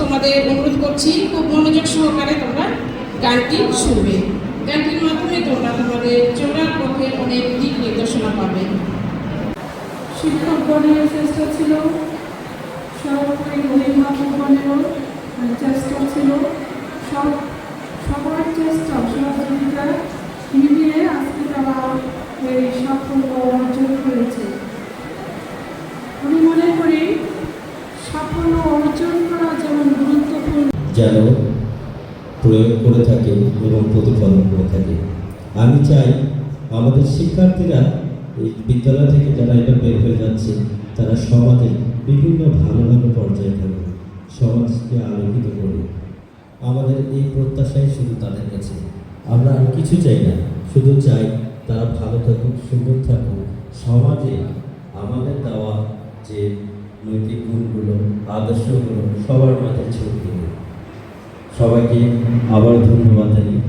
তোমাদের অনুরোধ করছি, খুব মনোযোগ সহকারে তোমরা গানটি শুনবে। গানটির মাধ্যমে তোমরা তোমাদের চলার পথে অনেক দিক নির্দেশনা পাবে। শিক্ষকগণের চেষ্টা ছিল সর্বোপরি অভিভাবকগণেরও চেষ্টা ছিল। সব, সবার চেষ্টা, সহযোগিতা মিলিয়ে আজকে তারা এই সাফল্য অর্জন করেছে আমি মনে করি করা যেন প্রয়োগ করে থাকে এবং প্রতিফলন করে থাকে। আমি চাই আমাদের শিক্ষার্থীরা এই বিদ্যালয় থেকে যারা এটা বের হয়ে যাচ্ছে, তারা সমাজে বিভিন্ন ভালো ভালো পর্যায়ে থাকবে সমাজকে আলোকিত করবে আমাদের এই প্রত্যাশাই শুধু তাদের কাছে। আমরা আর কিছু চাই না, শুধু চাই তারা ভালো থাকুক, সুন্দর থাকুক। সমাজে আমাদের দেওয়া যে নৈতিক গুণগুলো আদর্শগুলো সবার মাঝে ছড়িয়ে সবাইকে আবার ধন্যবাদ জানিয়ে